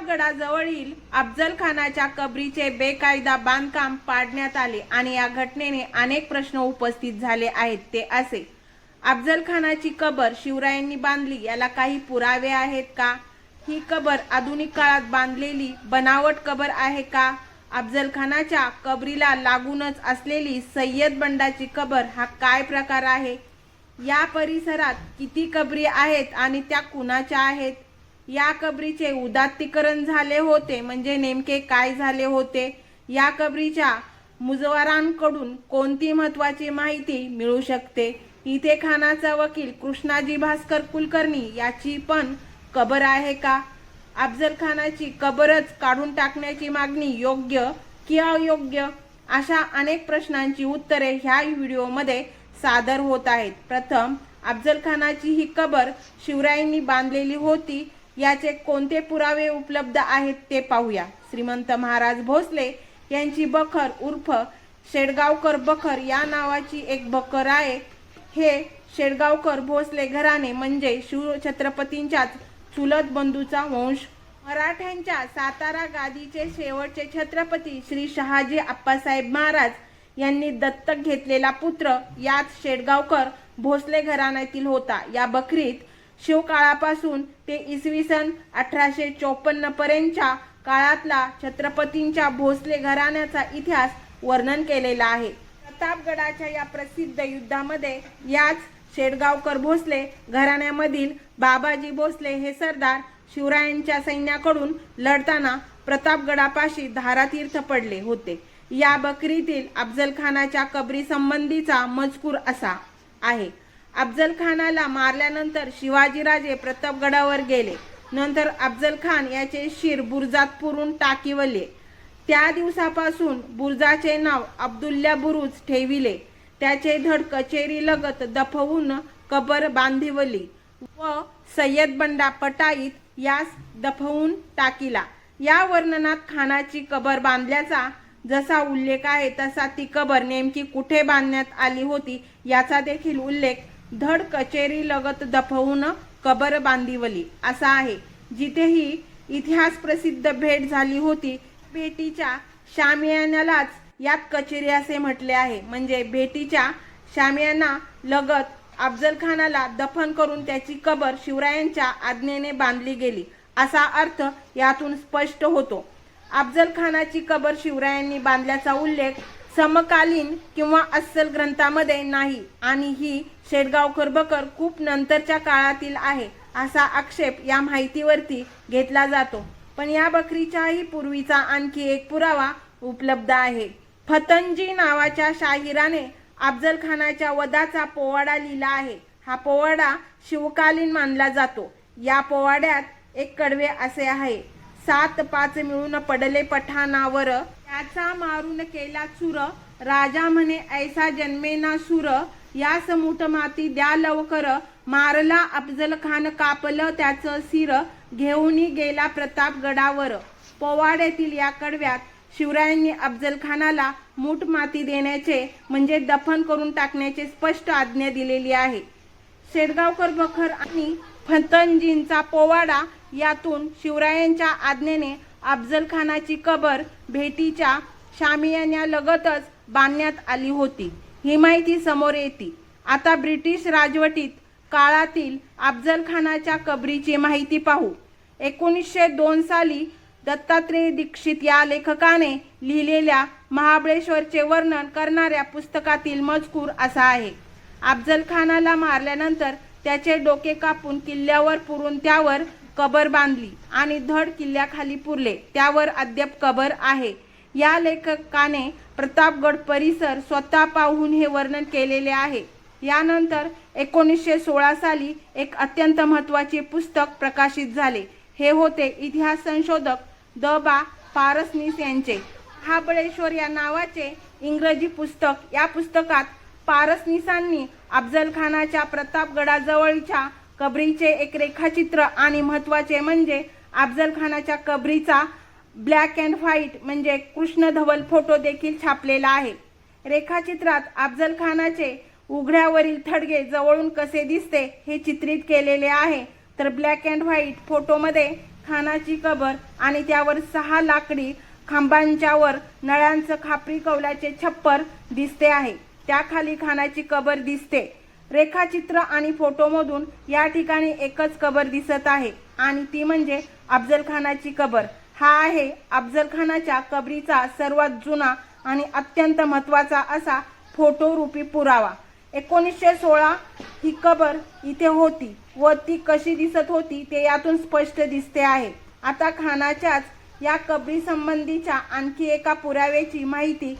प्रतापगडाजवळील अफजल खानाच्या कबरीचे बेकायदा बांधकाम पाडण्यात आले आणि या घटनेने अनेक प्रश्न उपस्थित झाले आहेत ते असे. अफजल खानाची कबर शिवरायांनी बांधली याला काही पुरावे आहेत का? ही कबर आधुनिक काळात बांधलेली बनावट कबर आहे का? अफजल खानाच्या कबरीला लागूनच असलेली सय्यद बंडाची कबर हा काय प्रकार आहे? या परिसरात किती कबरी आहेत आणि त्या कुणाच्या आहेत? या कबरीचे उदात्तीकरण झाले होते म्हणजे नेमके काय झाले होते? या कबरीच्या मुजवारांकडून कोणती महत्वाची माहिती मिळू शकते? इथे खानाचा वकील कृष्णाजी भास्कर कुलकर्णी याची पण कबर आहे का? अफजल खानाची कबरच काढून टाकण्याची मागणी योग्य की अयोग्य? अशा अनेक प्रश्नांची उत्तरे ह्या व्हिडिओमध्ये सादर होत आहेत. प्रथम अफजल खानाची ही कबर शिवरायांनी बांधलेली होती. याचे कोणते पुरावे उपलब्ध आहेत ते पाहूया. श्रीमंत महाराज भोसले यांची बखर उर्फ शेडगावकर बखर या नावाची एक बखर आहे. हे शेडगावकर भोसले घराणे म्हणजे शिवछत्रपतींच्याच चुलत बंधूचा वंश. मराठ्यांच्या सातारा गादीचे शेवटचे छत्रपती श्री शहाजी आप्पासाहेब महाराज यांनी दत्तक घेतलेला पुत्र याच शेडगावकर भोसले घराण्यातील होता. या बकरीत शिवकाळापासून ते इसवी सन अठराशे चोपन्न पर्यंतच्या काळातला छत्रपतींच्या भोसले घराण्याचा इतिहास वर्णन केलेला आहे. प्रतापगडाच्या या प्रसिद्ध युद्धामध्ये याच शेडगावकर भोसले घराण्यामधील बाबाजी भोसले हे सरदार शिवरायांच्या सैन्याकडून लढताना प्रतापगडापाशी धारातीर्थ पडले होते. या बकरीतील अफजल खानाच्या कबरी संबंधीचा मजकूर असा आहे. अफजल खानाला मारल्यानंतर शिवाजीराजे प्रतापगडावर गेले. नंतर अफजल खान याचे शिर बुरुजात पुरून टाकीवले. त्या दिवसापासून बुरजाचे नाव अब्दुल्ला बुरुज ठेविले. त्याचे धड कचेरी लगत दफवून कबर बांधिवली व सय्यद बंडा पटाईत यास दफवून टाकीला. या वर्णनात खानाची कबर बांधल्याचा जसा उल्लेख आहे तसा ती कबर नेमकी कुठे बांधण्यात आली होती याचा देखील उल्लेख धड कचेरी लगत दफवून कबर बांधिवली असा आहे. जिथेही इतिहास प्रसिद्ध भेट झाली होती भेटीच्या शामियानालाच यात कचेरी असे म्हटले आहे. म्हणजे भेटीच्या शामियाना लगत अफजल खानाला दफन करून त्याची कबर शिवरायांच्या आज्ञेने बांधली गेली. असा अर्थ यातून स्पष्ट होतो. अफजल खानाची कबर शिवरायांनी बांधल्याचा उल्लेख समकालीन किंवा अस्सल ग्रंथामध्ये नाही आणि ही शेडगावकर बकर खूप नंतरच्या काळातील आहे असा आक्षेप या माहितीवरती घेतला जातो. पण या बकरीच्याही पूर्वीचा आणखी एक पुरावा उपलब्ध आहे. फतंजी नावाच्या शाहिराने अफजल खानाच्या वधाचा पोवाडा लिहिला आहे. हा पोवाडा शिवकालीन मानला जातो. या पोवाड्यात एक कडवे असे आहे. सात पाच मिळून पडले पठाणावर. त्याचा मारून केला चुर. राजा म्हणे ऐसा जन्मेना सुर. या समुट माती द्या लवकर. मारला अफजल खान कापलं त्याचं सिर. घेऊन गेला प्रतापगडावर पोवाड्यातील या कडव्यात शिवरायांनी अफजल खानाला मूठ माती देण्याचे म्हणजे दफन करून टाकण्याचे स्पष्ट आज्ञा दिलेली आहे. शेडगावकर बखर आणि फतंजींचा पोवाडा यातून शिवरायांच्या आज्ञेने अफजलखानाची कबर भेटीच्या शामियान्यालगतच बांधण्यात आली होती. ही माहिती समोर येते. आता ब्रिटिश राजवटीत काळातील अफजलखानाच्या कबरीची माहिती पाहू. एकोणीसशे दोन साली दत्तात्रेय दीक्षित या लेखकाने लिहिलेल्या महाबळेश्वरचे वर्णन करणाऱ्या पुस्तकातील मजकूर असा आहे. अफजल खानाला मारल्यानंतर त्याचे डोके कापून किल्ल्यावर पुरून त्यावर कबर बांधली आणि धड किल्ल्याखाली पुरले. त्यावर अद्याप कबर आहे. या लेखकाने प्रतापगड परिसर स्वतः पाहून हे वर्णन केलेले आहे. यानंतर एकोणीसशे सोळा साली एक अत्यंत महत्त्वाचे पुस्तक प्रकाशित झाले. हे होते इतिहास संशोधक द बा पारसनीस यांचे. महाबळेश्वर या नावाचे इंग्रजी पुस्तक. या पुस्तकात पारसनीसांनी अफजल खानाच्या प्रतापगडाजवळच्या कबरीचे एक रेखाचित्र आणि महत्त्वाचे म्हणजे अफजल खानाच्या कबरीचा ब्लॅक अँड व्हाईट म्हणजे कृष्णधवल फोटो देखील छापलेला आहे. रेखाचित्रात अफजल खानाचे उघड्यावरील थडगे जवळून कसे दिसते हे चित्रित केलेले आहे. तर ब्लॅक अँड व्हाईट फोटोमध्ये खानाची कबर आणि त्यावर सहा लाकडी खांबांच्यावर नळ्यांचं खापरी कवलाचे छप्पर दिसते आहे. त्याखाली खानाची कबर दिसते. रेखाचित्र आणि फोटोमधून या ठिकाणी एकच कबर दिसत आहे. आणि ती म्हणजे अफजल खानाची कबर. हा आहे अफजल खानाच्या कबरीचा सर्वात जुना आणि अत्यंत महत्त्वाचा असा फोटोरूपी पुरावा. एकोणीसशे सोळा ही कबर इथे होती व ती कशी दिसत होती ते यातून स्पष्ट दिसते आहे. आता खानाच्याच या कबरीसंबंधीच्या आणखी एका पुराव्याची माहिती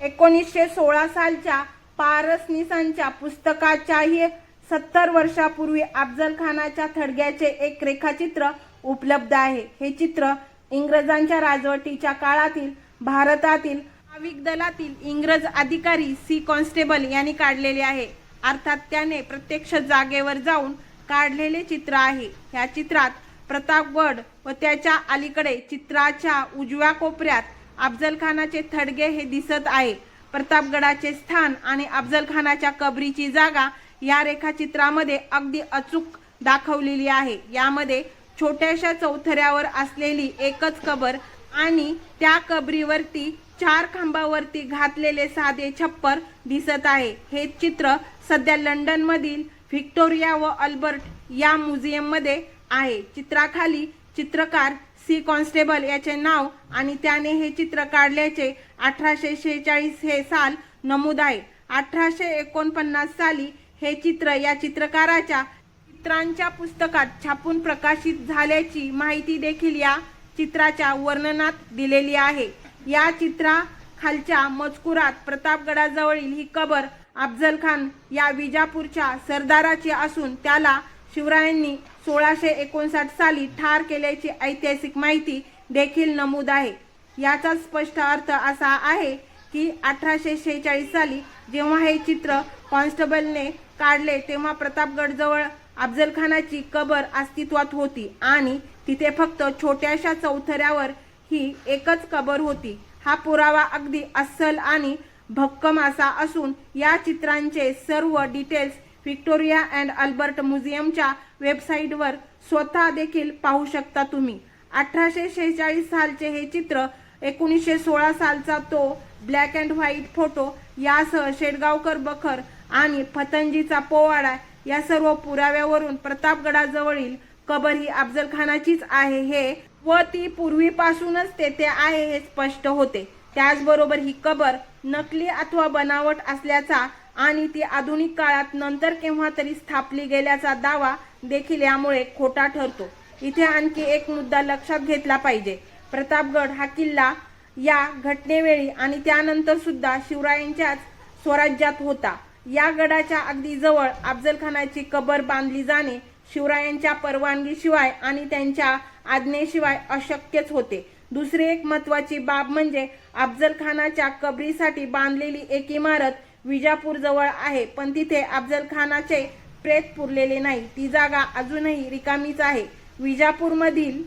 एकोणीसशे सोळा सालच्या पारसनिसांच्या पुस्तकाच्याही सत्तर वर्षापूर्वी अफजल खानाच्या थडग्याचे एक रेखाचित्र उपलब्ध आहे. हे चित्र इंग्रजांच्या राजवटीच्या काळातील भारतातील नाविक दलातील इंग्रज अधिकारी सी. कॉन्स्टेबल यांनी काढलेले आहे. अर्थात त्याने प्रत्यक्ष जागेवर जाऊन काढलेले चित्र आहे. ह्या चित्रात प्रतापगड व त्याच्या अलीकडे चित्राच्या उजव्या कोपऱ्यात अफजल खानाचे थडगे हे दिसत आहे. प्रतापगडाचे स्थान आणि अफजल खानाच्या कबरीची जागा या रेखाचित्रामध्ये अगदी अचूक दाखवलेली आहे. यामध्ये छोट्याशा चौथऱ्यावर असलेली एकच कबर आणि त्या कबरीवरती चार खांबावरती घातलेले साधे छप्पर दिसत आहे. हे चित्र सध्या लंडनमधील व्हिक्टोरिया व अल्बर्ट या म्युझियममध्ये आहे. चित्राखाली चित्रकार सी कॉन्स्टेबल याचे नाव आणि त्याने हे चित्र काढल्याचे अठराशे शेहेचाळीस हे साल नमूद आहे. अठराशे एकोणपन्नास साली हे चित्र या चित्रकाराच्या चित्रांच्या पुस्तकात छापून प्रकाशित झाल्याची माहिती देखील या चित्राच्या वर्णनात दिलेली आहे. या चित्रा खालच्या मजकुरात प्रतापगडाजवळील ही कबर अफजल खान या विजापूरच्या सरदाराची असून त्याला शिवरायांनी सोळाशे एकोणसाठ साली ठार केल्याची ऐतिहासिक माहिती देखील नमूद आहे. याचा स्पष्ट अर्थ असा आहे की अठराशे शेहेचाळीस साली जेव्हा हे चित्र कॉन्स्टेबलने काढले तेव्हा प्रतापगडजवळ अफजलखानाची कबर अस्तित्वात होती आणि तिथे फक्त छोट्याशा चौथऱ्यावर ही एकच कबर होती. हा पुरावा अगदी अस्सल आणि भक्कम असा असून या चित्रांचे सर्व डिटेल्स व्हिक्टोरिया अँड अल्बर्ट म्युझियमच्या वेबसाईटवर स्वतः देखील पाहू शकता तुम्ही. अठराशे शेहेचाळीस सालचे हे चित्र एकोणीसशे सोळा सालचा तो ब्लॅक अँड व्हाईट फोटो यासह शेडगावकर बखर आणि फतंजीचा पोवाडा या सर्व पुराव्यावरून प्रतापगडाजवळील कबर ही अफजल खानाचीच आहे हे व ती पूर्वीपासूनच तेथे आहे हे स्पष्ट होते. त्याचबरोबर ही कबर नकली अथवा बनावट असल्याचा आणि ती आधुनिक काळात नंतर केव्हा तरी स्थापली गेल्याचा दावा देखील यामुळे खोटा ठरतो. इथे आणखी एक मुद्दा लक्षात घेतला पाहिजे. प्रतापगड हा किल्ला या घटनेवेळी आणि त्यानंतर सुद्धा शिवरायांच्याच स्वराज्यात होता. या गडाच्या अगदी जवळ अफजल खानाची कबर बांधली जाणे शिवरायांच्या परवानगीशिवाय आणि त्यांच्या आज्ञेशिवाय अशक्यच होते. दुसरी एक महत्वाची बाब म्हणजे अफजल खानाच्या कबरीसाठी बांधलेली एक इमारत विजापूरजवळ आहे पण तिथे अफजल खानाचे प्रेत पुरलेले नाही. ती जागा अजूनही रिकामीच आहे. विजापूरमधील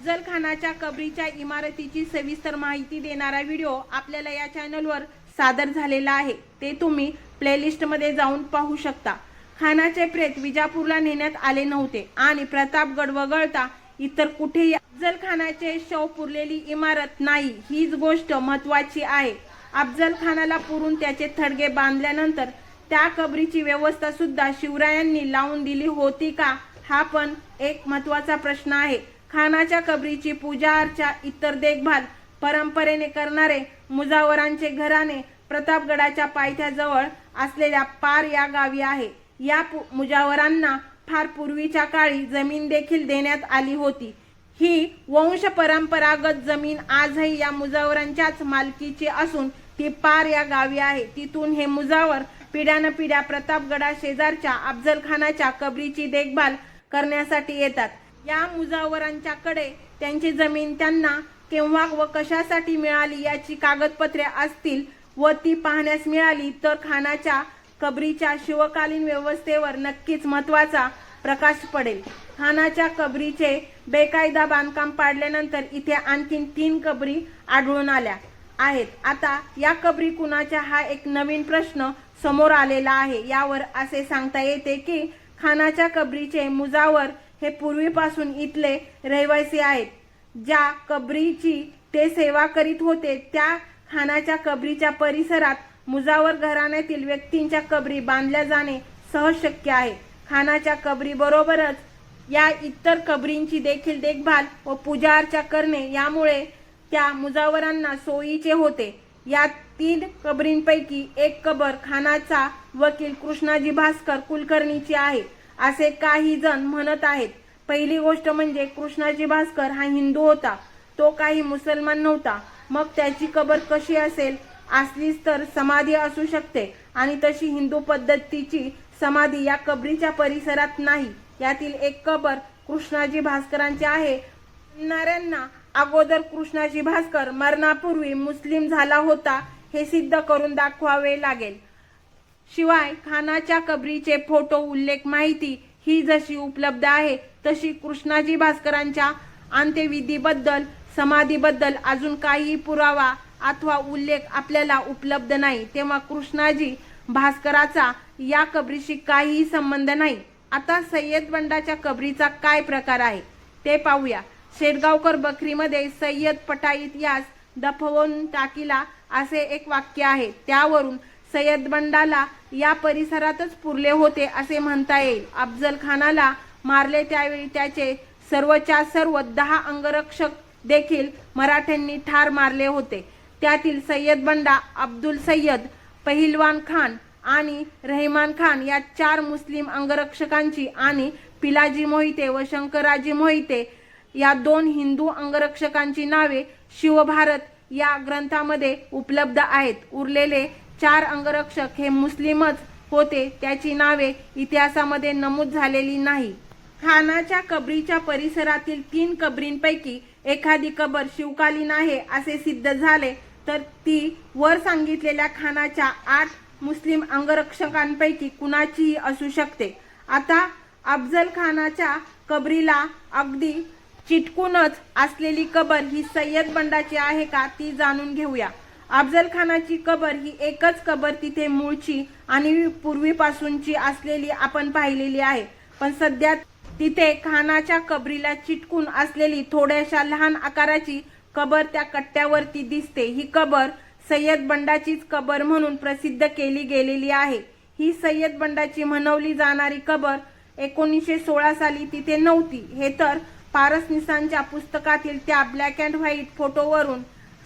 अफजल खानाच्या कबरीच्या इमारतीची सविस्तर माहिती देणारा व्हिडिओ आपल्याला या चॅनलवर सादर झालेला आहे. ते तुम्ही प्लेलिस्टमध्ये जाऊन पाहू शकता. खानाचे प्रेत विजापूरला नेण्यात आले नव्हते आणि प्रतापगड वगळता इतर कुठेही अफजल खानाचे शव पुरलेली इमारत नाही. हीच गोष्ट महत्वाची आहे. अफजल खानाला पुरून त्याचे थडगे बांधल्यानंतर त्या कबरीची व्यवस्था सुद्धा शिवरायांनी लावून दिली होती का? हा पण एक महत्त्वाचा प्रश्न आहे. खानाच्या कबरीची पूजा अर्चा इतर देखभाल परंपरेने करणारे मुजावरांचे घराणे प्रतापगडाच्या पायथ्याजवळ असलेल्या पार या गावी आहे. या पु- मुजावरांना फार पूर्वीच्या काळी जमीन देखील देण्यात आली होती. ही वंश परंपरागत जमीन आजही या मुजावरांच्याच मालकीची असून ती पार या गावी आहे. तिथून हे मुजावर पिढ्यानपिढ्या प्रतापगडा शेजारच्या अफजल खानाच्या कबरीची देखभाल करण्यासाठी येतात. या मुजावरांच्याकडे त्यांची जमीन त्यांना केव्हा व कशासाठी मिळाली याची कागदपत्रे असतील व ती पाहण्यास मिळाली तर खानाच्या कबरीच्या शिवकालीन व्यवस्थेवर नक्कीच महत्त्वाचा प्रकाश पडेल. खानाच्या कबरीचे बेकायदा बांधकाम पाडल्यानंतर इथे आणखीन तीन कबरी आढळून आल्या. आहेत. आता या कबरी कुणाच्या? हा एक नवीन प्रश्न समोर आलेला आहे. यावर असे सांगता येते की खानाच्या कबरीचे मुजावर हे पूर्वीपासून इथले रहिवासी आहेत. ज्या कबरीची ते सेवा करीत होते त्या खानाच्या कबरीच्या परिसरात मुजावर घराण्यातील व्यक्तींच्या कबरी बांधल्या जाणे सहज शक्य आहे. खानाच्या कबरी बरोबरच या इतर कबरींची देखील देखभाल व पूजा अर्चा करणे यामुळे त्या मुजावरांना सोयीचे होते. या तीन कबरींपैकी एक कबर खानाचा वकील कृष्णाजी भास्कर कुलकर्णीची आहे असे काही जण म्हणत आहेत. पहिली गोष्ट म्हणजे कृष्णाजी भास्कर हा हिंदू होता. तो काही मुसलमान नव्हता. मग त्याची कबर कशी असेल? असलीच तर समाधी असू शकते आणि तशी हिंदू पद्धतीची समाधी या कबरीच्या परिसरात नाही. यातील एक कबर कृष्णाजी भास्करांची आहे. म्हणणाऱ्यांना अगोदर कृष्णाजी भास्कर मरणापूर्वी मुस्लिम झाला होता हे सिद्ध करून दाखवावे लागेल. शिवाय खानाच्या कबरीचे फोटो उल्लेख माहिती ही जशी उपलब्ध आहे तशी कृष्णाजी भास्करांच्या अंत्यविधीबद्दल समाधीबद्दल अजून काही पुरावा अथवा उल्लेख आपल्याला उपलब्ध नाही. तेव्हा कृष्णाजी भास्कराचा या कबरीशी काहीही संबंध नाही. आता सय्यद बंडाच्या कबरीचा काय प्रकार आहे ते पाहूया. शेटगावकर बकरीमध्ये सय्यद पटाईत यास दफवून टाकीला असे एक वाक्य आहे. त्यावरून सय्यद बंडाला या परिसरातच पुरले होते असे म्हणता येईल. अफजल खानाला मारले त्यावेळी त्याचे सर्वच्या सर्व दहा अंगरक्षक देखील मराठ्यांनी ठार मारले होते. त्यातील सय्यद बंडा अब्दुल सय्यद पहिलवान खान आणि रहिमान खान या चार मुस्लिम अंगरक्षकांची आणि पिलाजी मोहिते व शंकराजी मोहिते या दोन हिंदू अंगरक्षकांची नावे शिवभारत या ग्रंथामध्ये उपलब्ध आहेत. उरलेले चार अंगरक्षक हे मुस्लिमच होते त्याची नावे इतिहासामध्ये नमूद झालेली नाही. खानाच्या कबरीच्या परिसरातील तीन कबरींपैकी एखादी कबर शिवकालीन आहे असे सिद्ध झाले तर ती वर सांगितलेल्या खानाच्या आठ मुस्लिम अंगरक्षकांपैकी कुणाचीही असू शकते. आता अफजल खानाच्या कबरीला अगदी चिटकूनच असलेली कबर ही सय्यद बंडाची आहे का ती जाणून घेऊया. अफजल खानाची कबर ही एकच कबर तिथे मूळची आणि पूर्वीपासूनची असलेली आपण पाहिलेली आहे. पण सध्या तिथे खानाच्या कबरीला चिटकून असलेली थोड्याशा लहान आकाराची कबर त्या कट्ट्यावरती दिसते. ही कबर सय्यद बंडाचीच कबर म्हणून प्रसिद्ध केली गेलेली आहे. ही सय्यद बंडाची म्हणवली जाणारी कबर एकोणीसशे सोळा साली तिथे नव्हती. हे तर पारसनिसांच्या पुस्तकातील त्या ब्लॅक अँड व्हाईट फोटोवरून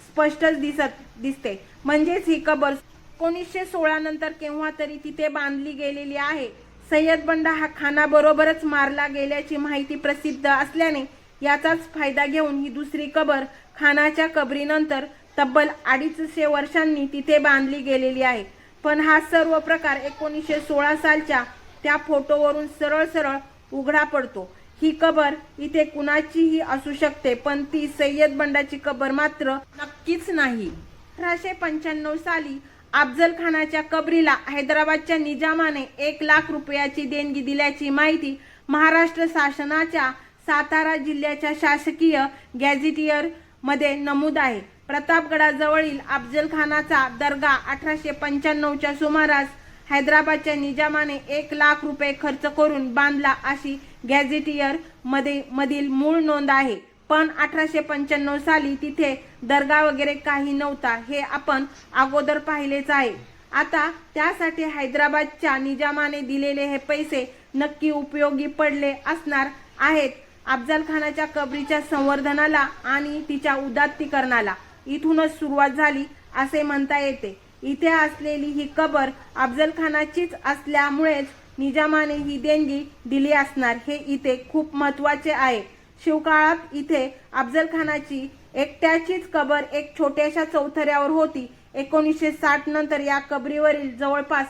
स्पष्टच दिसत दिसते. म्हणजेच ही कबर एकोणीसशे सोळा नंतर केव्हा तरी तिथे बांधली गेलेली आहे. सय्यद बंडा हा खानाबरोबरच मारला गेल्याची माहिती प्रसिद्ध असल्याने याचाच फायदा घेऊन ही दुसरी कबर खानाच्या कबरीनंतर तब्बल अडीचशे वर्षांनी तिथे बांधली गेलेली आहे. पण हा सर्व प्रकार एकोणीसशे सोळा सालच्या त्या फोटोवरून सरळ सरळ उघडा पडतो. ही कबर इथे कुणाचीही असू शकते पण ती सय्यद बंडाची कबर मात्र नक्कीच नाही. अठराशे पंच्याण्णव साली अफजल खानाच्या कबरीला हैदराबादच्या निजामाने एक लाख रुपयाची देणगी दिल्याची माहिती महाराष्ट्र शासनाच्या सातारा जिल्ह्याच्या शासकीय गॅझेटियरमध्ये नमूद आहे. प्रतापगडाजवळील अफजल खानाचा दर्गा अठराशे पंच्याण्णवच्या सुमारास हैदराबादच्या निजामाने एक लाख रुपये खर्च करून बांधला अशी गॅझेटियरमध्ये मधील मूळ नोंद आहे. पण अठराशे पंच्याण्णव साली तिथे दर्गा वगैरे काही नव्हता हे आपण अगोदर पाहिलेच आहे. आता त्यासाठी हैदराबादच्या निजामाने दिलेले हे पैसे नक्की उपयोगी पडले असणार आहेत. अफजल खानाच्या कबरीच्या संवर्धनाला आणि तिच्या उदात्तीकरणाला. इथूनच सुरुवात झाली असे म्हणता येते. इथे असलेली ही कबर अफजल खानाचीच असल्यामुळेच निजामाने ही देणगी दिली असणार हे इथे खूप महत्त्वाचे आहे. शिवकाळात इथे अफजल खानाची एकट्याचीच कबर एक छोट्याशा चौथऱ्यावर होती. एकोणीसशे साठ नंतर या कबरीवरील जवळपास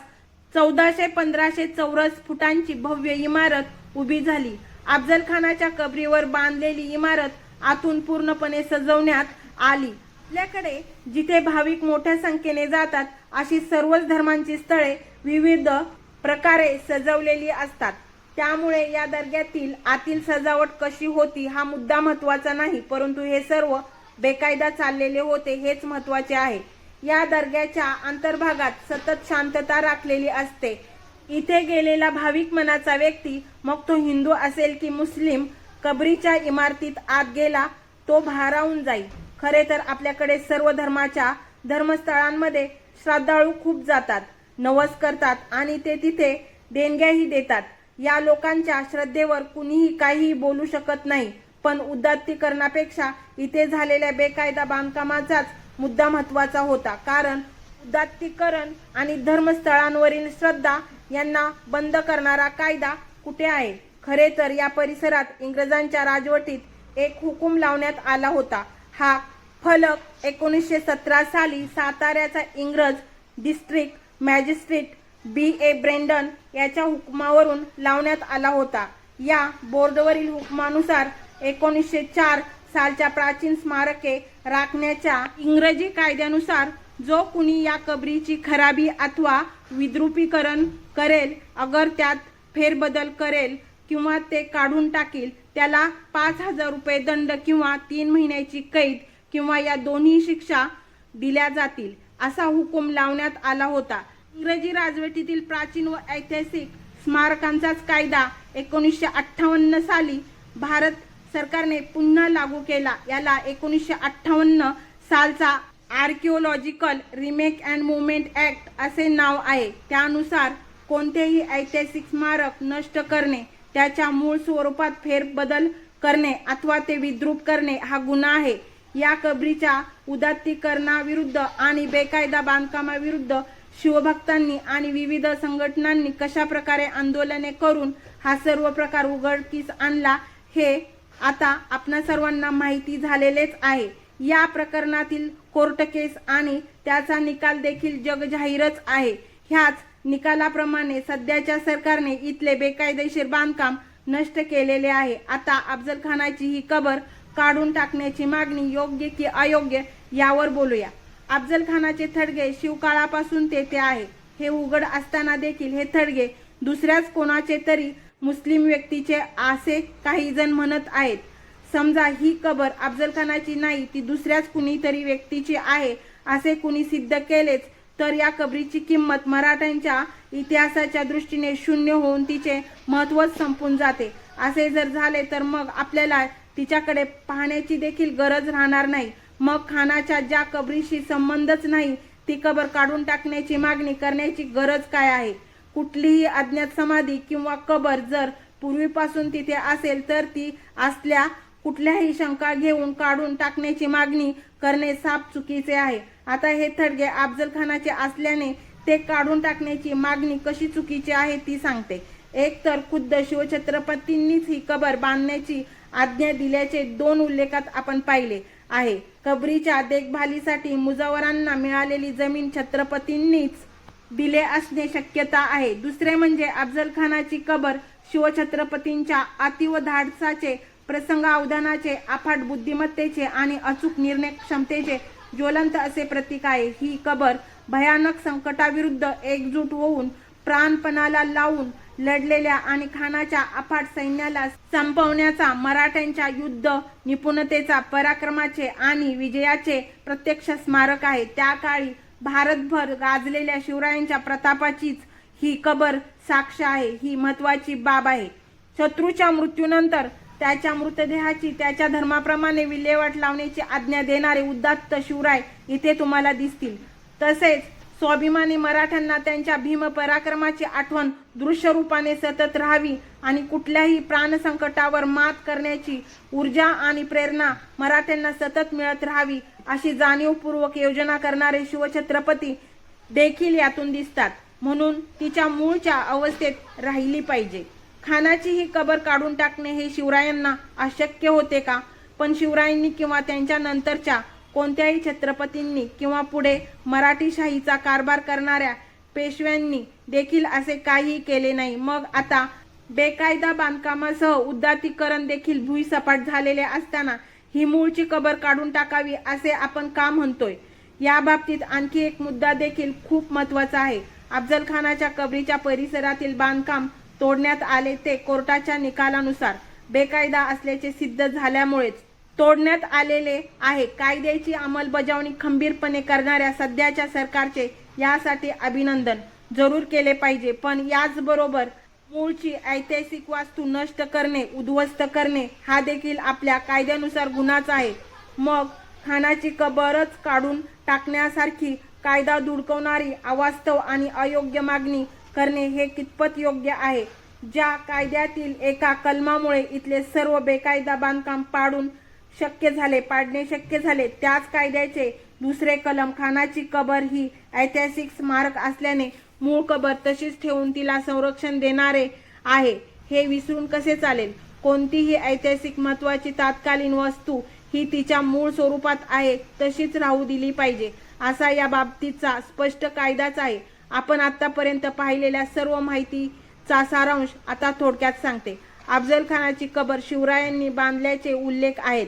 चौदाशे पंधराशे चौरस फुटांची भव्य इमारत उभी झाली. अफजल खानाच्या कबरीवर बांधलेली इमारत आतून पूर्णपणे सजवण्यात आली. आपल्याकडे जिथे भाविक मोठ्या संख्येने जातात अशी सर्वच धर्मांची स्थळे विविध प्रकारे सजवलेली असतात. त्यामुळे या दर्ग्यातील आतील सजावट कशी होती हा मुद्दा महत्त्वाचा नाही परंतु हे सर्व बेकायदा चाललेले होते हेच महत्त्वाचे आहे. या दर्ग्याच्या अंतर्भागात सतत शांतता राखलेली असते. इथे गेलेला भाविक मनाचा व्यक्ती मग तो हिंदू असेल की मुस्लिम कबरीच्या इमारतीत आत गेला तो भारावून जाईल. खरे तर आपल्याकडे सर्व धर्माच्या धर्मस्थळांमध्ये श्रद्धाळू खूप जातात. नवस करतात आणि ते तिथे देणग्याही देतात. या लोकांच्या श्रद्धेवर कुणीही काहीही बोलू शकत नाही. पण उदात्तीकरणापेक्षा इथे झालेल्या बेकायदा बांधकामाचाच मुद्दा महत्त्वाचा होता. कारण उदात्तीकरण आणि धर्मस्थळांवरील श्रद्धा यांना बंद करणारा कायदा कुठे आहे? खरे तर या परिसरात इंग्रजांच्या राजवटीत एक हुकूम लावण्यात आला होता. हा फलक एकोणीसशे सतरा साली साताऱ्याचा इंग्रज district magistrate B A Brendon याच्या हुकमावरून लावण्यात आला होता. या बोर्डवरील हुकमानुसार एकोणीसशे चार सालच्या प्राचीन स्मारके राखण्याच्या इंग्रजी कायद्यानुसार जो कुणी या कबरीची खराबी अथवा विद्रुपीकरण करेल अगर त्यात फेरबदल करेल किंवा ते काढून टाकील त्याला पाच हजार रुपये दंड किंवा तीन महिन्याची कैद किंवा या दोन्ही शिक्षा दिल्या जातील असा हुकूम लावण्यात आला होता. इंग्रजी राजवटीतील प्राचीन व ऐतिहासिक स्मारकांचाच कायदा एकोणीसशे अठ्ठावन्न साली भारत सरकारने पुन्हा लागू केला. याला एकोणीसशे अठ्ठावन्न सालचा archaeological remake and movement act असे नाव आहे. त्यानुसार कोणतेही ऐतिहासिक स्मारक नष्ट करणे त्याच्या मूळ स्वरूपात फेरबदल करणे अथवा ते विद्रूप करणे हा गुन्हा आहे. या कबरीच्या उदात्तीकरणाविरुद्ध आणि बेकायदा बांधकामाविरुद्ध शिवभक्तांनी आणि विविध संघटनांनी कशा प्रकारे आंदोलने करून हा सर्व प्रकार उघडकीस आणला हे आता आपणा सर्वांना माहिती झालेलेच आहे. या प्रकरणातील कोर्ट केस आणि त्याचा निकाल देखील जगजाहीरच आहे. ह्याच निकालाप्रमाणे सध्याच्या सरकारने इथले बेकायदेशीर बांधकाम नष्ट केलेले आहे. आता अफजल खानाची ही कबर काढून टाकण्याची मागणी योग्य की अयोग्य यावर बोलूया. अफजल खानाचे थडगे शिवकाळापासून तेथे आहे. हे उघड असताना देखील हे थडगे दुसऱ्याच कोणाचे तरी मुस्लिम व्यक्तीचे असे काही जण म्हणत आहेत. समजा ही कबर अफजल खानाची नाही ती दुसऱ्याच कुणीतरी व्यक्तीची आहे असे कुणी सिद्ध केलेच तर या कबरीची किंमत मराठ्यांच्या इतिहासाच्या दृष्टीने शून्य होऊन तिचे महत्त्वच संपून जाते. असे जर झाले तर मग आपल्याला तिच्याकडे पाहण्याची देखील गरज राहणार नाही. मग खानाच्या ज्या कबरीशी संबंधच नाही ती कबर काढून टाकण्याची मागणी करण्याची गरज काय आहे? कुठलीही अज्ञात समाधी किंवा कबर जर पूर्वीपासून तिथे असेल तर ती असल्या कुठल्याही शंका घेऊन काढून टाकण्याची मागणी करणे साफ चुकीचे आहे. आता हे थडगे अफजल खानाचे असल्याने ते काढून टाकण्याची मागणी कशी चुकीची आहे ती सांगते. एक तर खुद्द शिवछत्रपतींनीच ही कबर बांधण्याची आज्ञा दिल्याचे दोन उल्लेखात आपण पाहिले. आहे. कबरीच्या देखभालीसाठी मुजवरांना मिळालेली जमीन छत्रपतींनीच दिले असणे शक्यता आहे. दुसरे म्हणजे अफजल खानाची कबर शिवछत्रपतींच्या अतिव धाडसाचे प्रसंग अवधानाचे अफाट बुद्धिमत्तेचे आणि अचूक निर्णय क्षमतेचे ज्वलंत असे प्रतीक आहे. ही कबर भयानक संकटाविरुद्ध एकजूट होऊन प्राणपणाला लावून लढलेल्या आणि खानाच्या अफाट सैन्याला संपवण्याचा मराठ्यांच्या युद्ध निपुणतेचा पराक्रमाचे आणि विजयाचे प्रत्यक्ष स्मारक आहे. त्या काळी भारतभर गाजलेल्या शिवरायांच्या प्रतापाचीच ही कबर साक्ष आहे ही महत्वाची बाब आहे. शत्रूच्या मृत्यूनंतर त्याच्या मृतदेहाची त्याच्या धर्माप्रमाणे विल्हेवाट लावण्याची आज्ञा देणारे उदात्त शिवराय इथे तुम्हाला दिसतील. तसेच स्वाभिमानी मराठ्यांना त्यांच्या भीम पराक्रमाची आठवण दृश्य रूपाने सतत राहावी आणि कुठल्याही प्राणसंकटावर मात करण्याची ऊर्जा आणि प्रेरणा मराठ्यांना सतत मिळत राहावी अशी जाणीवपूर्वक योजना करणारे शिवछत्रपती देखील यातून दिसतात. म्हणून तिच्या मूळच्या अवस्थेत राहिली पाहिजे. खानाची ही कबर काढून टाकणे हे शिवरायांना अशक्य होते का? पण शिवरायांनी किंवा त्यांच्या नंतरच्या कोणत्याही छत्रपतींनी किंवा पुढे मराठी शाहीचा कारभार करणाऱ्या पेशव्यांनी देखील असे काही केले नाही. मग आता बेकायदा बांधकामासह उदातीकरण देखील भुईसपाट झालेले असताना ही मूळची कबर काढून टाकावी असे आपण का म्हणतोय? या बाबतीत आणखी एक मुद्दा देखील खूप महत्त्वाचा आहे. अफजल खानाच्या कबरीच्या परिसरातील बांधकाम तोडण्यात आले ते कोर्टाच्या निकालानुसार बेकायदा असल्याचे सिद्ध झाल्यामुळेच तोडण्यात आलेले आहे. कायद्याची अंमलबजावणी खंबीरपणे करणाऱ्या सध्याच्या सरकारचे यासाठी अभिनंदन जरूर केले पाहिजे. पण याचबरोबर मूळची ऐतिहासिक वास्तू नष्ट करणे उद्ध्वस्त करणे हा देखील आपल्या कायद्यानुसार गुन्हाच आहे. मग खानाची कबरच काढून टाकण्यासारखी कायदा दुडकवणारी अवास्तव आणि अयोग्य मागणी करणे हे कितपत योग्य आहे? ज्या कायद्यातील एका कलमामुळे इथले सर्व बेकायदा बांधकाम पाडून शक्य झाले पाडणे शक्य झाले त्याच कायद्याचे दुसरे कलम खानाची कबर ही ऐतिहासिक स्मारक असल्याने मूळ कबर तशीच ठेवून तिला संरक्षण देणारे आहे. हे विसरून कसे चालेल? कोणतीही ऐतिहासिक महत्वाची तात्कालीन वस्तू ही तिच्या मूळ स्वरूपात आहे तशीच राहू दिली पाहिजे असा या बाबतीचा स्पष्ट कायदाच आहे. आपण आतापर्यंत पाहिलेल्या सर्व माहितीचा सारांश आता थोडक्यात सांगते. अफजल खानाची कबर शिवरायांनी बांधल्याचे उल्लेख आहेत.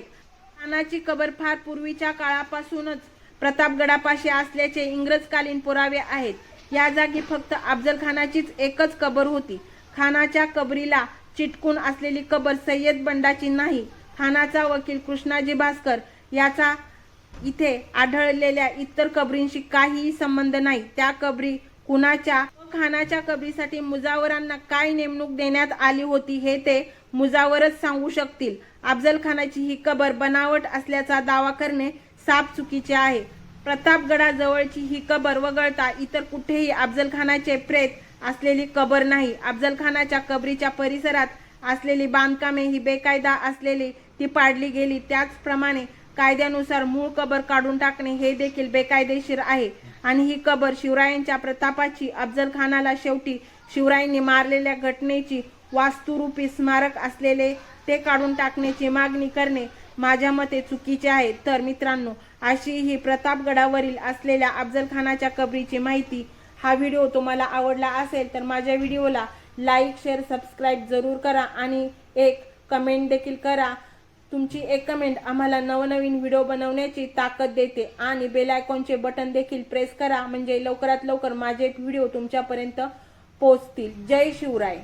खानाची कबर फार पूर्वीच्या काळापासूनच प्रतापगडापाशी असल्याचे इंग्रजकालीन पुरावे आहेत. या जागी फक्त अफजल खानाचीच एकच कबर होती. खानाच्या कबरीला चिटकून असलेली कबर सय्यद बंडाची नाही. खानाचा वकील कृष्णाजी भास्कर याचा इथे आढळलेल्या इतर कबरींशी काहीही संबंध नाही. त्या कबरी कुणाच्या? व खानाच्या कबरीसाठी मुजावरांना काय नेमणूक देण्यात आली होती हे ते मुजावरच सांगू शकतील. अफजल खानाची ही कबर बनावट असल्याचा दावा करणे साफ चुकीचे आहे. प्रतापगडाजवळची ही कबर वगळता इतर कुठेही अफजल खानाचे प्रेत असलेली कबर नाही. अफजल खानाच्या कबरीच्या परिसरात असलेली बांधकामे ही बेकायदा असलेली ती पाडली गेली. त्याचप्रमाणे कायद्यानुसार मूळ कबर काढून टाकणे हे देखील बेकायदेशीर आहे. आणि ही कबर शिवरायांच्या प्रतापाची अफजल खानाला शेवटी शिवरायांनी मारलेल्या घटनेची वास्तुरूपी स्मारक असलेले ते काढून टाकण्याची मागणी करणे माझ्या मते चुकीचे आहे. तर मित्रांनो अशी ही प्रतापगडावरील असलेल्या अफजल खानाच्या कबरीची माहिती हा व्हिडिओ तुम्हाला आवडला असेल तर माझ्या व्हिडिओला लाईक शेअर सबस्क्राईब जरूर करा आणि एक कमेंट देखील करा. तुमची एक कमेंट आम्हाला नवनवीन व्हिडिओ बनवण्याची ताकद देते आणि बेल आयकॉनचे बटन देखील प्रेस करा म्हणजे लवकरात लवकर माझे व्हिडिओ तुमच्यापर्यंत पोचतील जय शिवराय.